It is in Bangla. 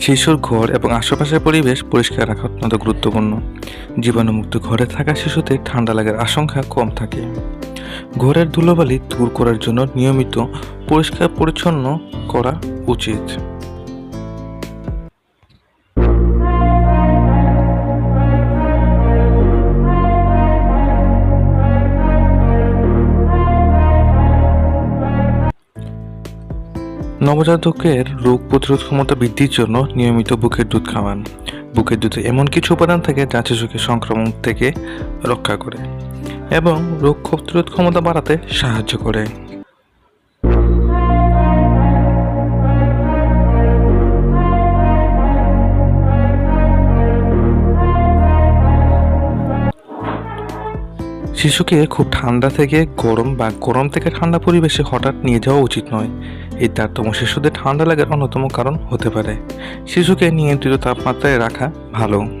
শিশুর ঘর এবং আশেপাশের পরিবেশ পরিষ্কার রাখা অত্যন্ত গুরুত্বপূর্ণ। জীবাণুমুক্ত ঘরে থাকা শিশুতে ঠান্ডা লাগার আশঙ্কা কম থাকে। ঘরের ধুলোবালি দূর করার জন্য নিয়মিত পরিষ্কার পরিচ্ছন্ন করা উচিত। নবজাতকের রোগ প্রতিরোধ ক্ষমতা বৃদ্ধির জন্য নিয়মিত বুকের দুধ খাওয়ান। বুকের দুধে এমন কিছু উপাদান থাকে যা শিশুকে সংক্রমণ থেকে রক্ষা করে এবং রোগ প্রতিরোধ ক্ষমতা বাড়াতে সাহায্য করে। শিশুকে খুব ঠান্ডা থেকে গরম বা গরম থেকে ঠান্ডা পরিবেশে হঠাৎ নিয়ে যাওয়া উচিত নয়। এই তারতম্য শিশুদের ঠান্ডা লাগার অন্যতম কারণ হতে পারে। শিশুকে নিয়ন্ত্রিত তাপমাত্রায় রাখা ভালো।